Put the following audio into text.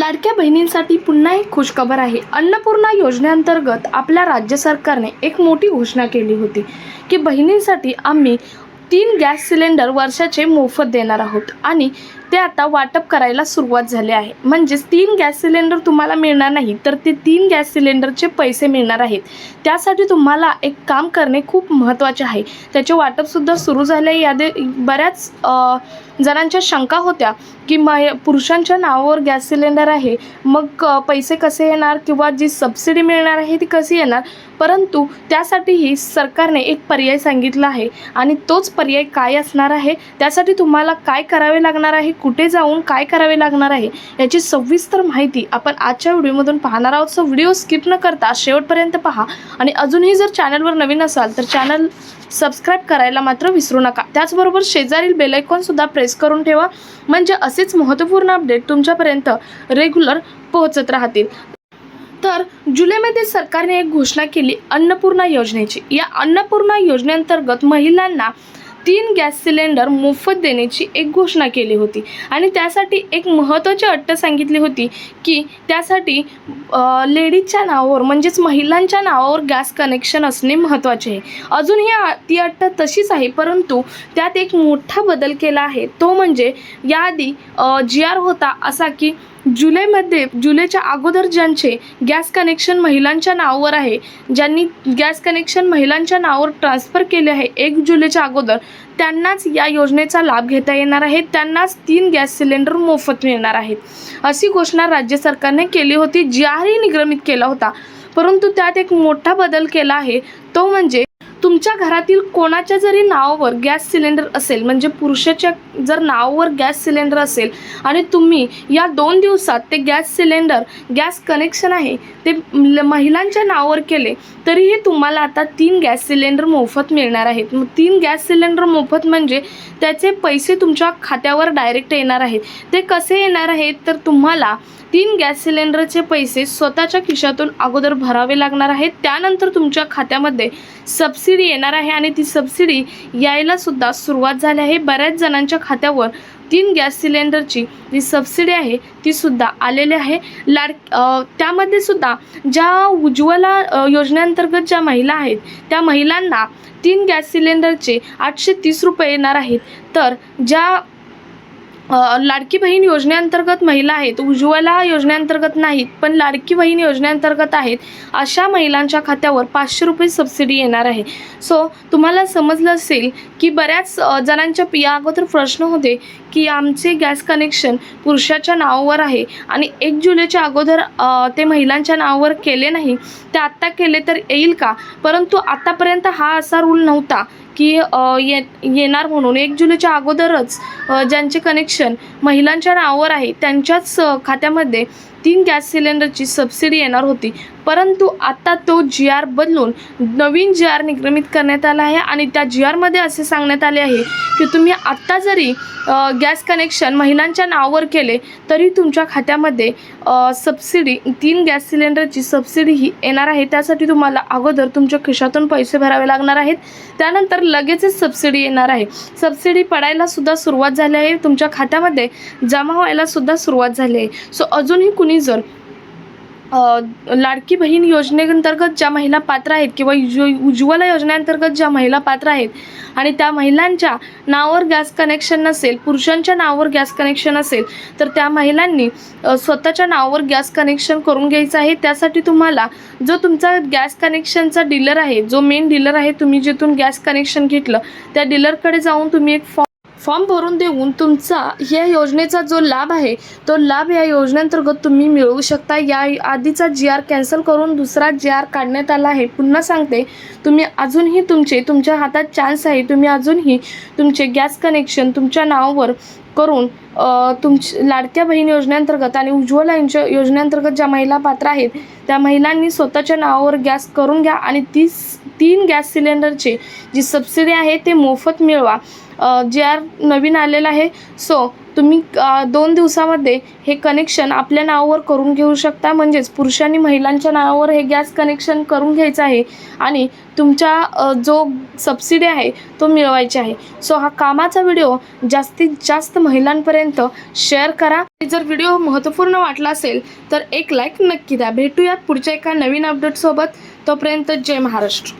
लाडक्या बहिणींसाठी पुन्हा एक खुशखबर आहे. अन्नपूर्णा योजनेअंतर्गत आपल्या राज्य सरकारने एक मोठी घोषणा केली होती की बहिणींसाठी आम्ही तीन गॅस सिलेंडर वर्षाचे मोफत देणार आहोत आणि ते आता वाटप करायला सुरुवात झाली आहे. म्हणजेच तीन गॅस सिलेंडर तुम्हाला मिळणार नाही तर ते तीन गॅस सिलेंडरचे पैसे मिळणार आहेत. त्यासाठी तुम्हाला एक काम करणे खूप महत्त्वाचे आहे. त्याचे वाटपसुद्धा सुरू झाले. यादी बऱ्याच जणांच्या शंका होत्या की मय पुरुषांच्या नावावर गॅस सिलेंडर आहे मग पैसे कसे येणार किंवा जी सबसिडी मिळणार आहे ती कशी येणार? परंतु त्यासाठीही सरकारने एक पर्याय सांगितला आहे आणि तोच पर्याय काय असणार आहे? त्यासाठी तुम्हाला काय करावे लागणार आहे? कुठे जाऊन काय करावे लागणार आहे याची सविस्तर माहिती आपण आजच्या व्हिडिओमधून पाहणार आहोत. सो व्हिडिओ स्किप न करता शेवटपर्यंत पहा. आणि अजूनही जर चॅनलवर नवीन असाल तर चॅनल सबस्क्राईब करायला मात्र विसरू नका. त्याचबरोबर शेजारील बेलायकॉनसुद्धा प्रेस करून ठेवा. म्हणजे असेच महत्त्वपूर्ण अपडेट तुमच्यापर्यंत रेग्युलर पोहोचत राहतील. तर जुलैमध्ये सरकारने एक घोषणा केली अन्नपूर्णा योजनेची. या अन्नपूर्णा योजनेअंतर्गत महिलांना तीन गॅस सिलेंडर मोफत देण्याची एक घोषणा केली होती. आणि त्यासाठी एक महत्त्वाची अट्ट सांगितली होती की त्यासाठी लेडीजच्या नावावर म्हणजेच महिलांच्या नावावर गॅस कनेक्शन असणे महत्त्वाचे आहे. अजूनही ती अट्ट तशीच आहे परंतु त्यात एक मोठा बदल केला आहे. तो म्हणजे याआधी जी आर होता असा की जुलैमध्ये जुलैच्या अगोदर ज्यांचे गॅस कनेक्शन महिलांच्या नावावर आहे ज्यांनी गॅस कनेक्शन महिलांच्या नावावर ट्रान्स्फर केले आहे एक जुलैच्या अगोदर त्यांनाच या योजनेचा लाभ घेता येणार आहे. त्यांनाच तीन गॅस सिलेंडर मोफत मिळणार आहेत. अशी घोषणा राज्य सरकारने केली होती ज्याही निगमित केला होता. परंतु त्यात एक मोठा बदल केला आहे. तो म्हणजे तुमच्या घरातील कोणाच्या जरी नावावर गॅस सिलेंडर असेल म्हणजे पुरुषाच्या जर नावावर गॅस सिलेंडर असेल आणि तुम्ही या दोन दिवसात ते गॅस सिलेंडर गॅस कनेक्शन आहे ते महिलांच्या नावावर केले तरीही तुम्हाला आता तीन गॅस सिलेंडर मोफत मिळणार आहेत. मग तीन गॅस सिलेंडर मोफत म्हणजे त्याचे पैसे तुमच्या खात्यावर डायरेक्ट येणार आहेत. ते कसे येणार आहेत? तर तुम्हाला तीन गॅस सिलेंडरचे पैसे स्वतःच्या खिशातून अगोदर भरावे लागणार आहेत. त्यानंतर तुमच्या खात्यामध्ये सबसिडी येणार आहे आणि ती सबसिडी यायला सुद्धा सुरुवात झाली आहे. बऱ्याच जणांच्या खात्यावर तीन गॅस सिलेंडरची जी सबसिडी आहे ती सुद्धा आलेली आहे. लाड त्यामध्ये सुद्धा ज्या उज्ज्वला योजनेअंतर्गत ज्या महिला आहेत त्या महिलांना तीन गॅस सिलेंडरचे आठशे तीस रुपये येणार आहेत. तर ज्या लाडकी बहीण योजनेअंतर्गत महिला आहेत उज्ज्वला योजनेअंतर्गत नाहीत पण लाडकी बहीण योजनेअंतर्गत आहेत अशा महिलांच्या खात्यावर पाचशे रुपये सबसिडी येणार आहे. सो तुम्हाला समजलं असेल की बऱ्याच जणांच्या या अगोदर प्रश्न होते की आमचे गॅस कनेक्शन पुरुषाच्या नावावर आहे आणि एक जुलैच्या अगोदर ते महिलांच्या नावावर केले नाही ते आत्ता केले तर येईल का? परंतु आत्तापर्यंत हा असा रूल नव्हता की ये येणार म्हणून. एक जुलैच्या अगोदरच ज्यांचे कनेक्शन महिलांच्या नावावर आहे त्यांच्याच खात्यामध्ये तीन गॅस सिलेंडरची सबसिडी येणार होती. परंतु आता तो जी आर बदलून नवीन जी आर निर्गमित करण्यात आला आहे आणि त्या जी आरमध्ये असे सांगण्यात आले आहे की तुम्ही आत्ता जरी गॅस कनेक्शन महिलांच्या नावावर केले तरी तुमच्या खात्यामध्ये सबसिडी तीन गॅस सिलेंडरची सबसिडी ही येणार आहे. त्यासाठी तुम्हाला अगोदर तुमच्या खिशातून पैसे भरावे लागणार आहेत. त्यानंतर लगेचच सबसिडी येणार आहे. सबसिडी पडायला सुद्धा सुरुवात झाली आहे. तुमच्या खात्यामध्ये जमा व्हायला सुद्धा सुरुवात झाली आहे. सो अजूनही कुणी जर लाडकी बहीण योजनेअंतर्गत ज्या महिला पात्र आहेत किंवा उज्व उज्ज्वला योजनेअंतर्गत ज्या महिला पात्र आहेत आणि त्या महिलांच्या नावावर गॅस कनेक्शन नसेल पुरुषांच्या नावावर गॅस कनेक्शन असेल तर त्या महिलांनी स्वतःच्या नावावर गॅस कनेक्शन करून घ्यायचं आहे. त्यासाठी तुम्हाला जो तुमचा गॅस कनेक्शनचा डीलर आहे जो मेन डीलर आहे तुम्ही जिथून गॅस कनेक्शन घेतलं त्या डीलरकडे जाऊन तुम्ही एक फॉर्म फॉर्म भरून देऊन तुमचा या योजनेचा जो लाभ आहे तो लाभ या योजनेअंतर्गत तुम्ही मिळवू शकता. या आधीचा जी आर कॅन्सल करून दुसरा जी आर काढण्यात आला आहे. पुन्हा सांगते तुम्ही अजूनही तुमचे तुमच्या हातात चान्स आहे. तुम्ही अजूनही तुमचे गॅस कनेक्शन तुमच्या नावावर करून तुमची लाडक्या बहीण योजनेअंतर्गत आणि उज्ज्वला यांच्या योजनेअंतर्गत ज्या महिला पात्र आहेत त्या महिलांनी स्वतःच्या नावावर गॅस करून घ्या आणि तीस तीन गॅस सिलेंडरची जी सबसिडी आहे ते मोफत मिळवा. जे आर नवीन आलेलं आहे सो तुम्ही दोन दिवसामध्ये हे कनेक्शन आपल्या नावावर करून घेऊ शकता. म्हणजेच पुरुषांनी महिलांच्या नावावर हे गॅस कनेक्शन करून घ्यायचं आहे आणि तुमच्या जो सबसिडी आहे तो मिळवायची आहे. सो हा कामाचा व्हिडिओ जास्तीत जास्त महिलांपर्यंत शेअर करा. जर व्हिडिओ महत्त्वपूर्ण वाटला असेल तर एक लाईक नक्की द्या. भेटूयात पुढच्या एका नवीन अपडेटसोबत तोपर्यंत जय महाराष्ट्र.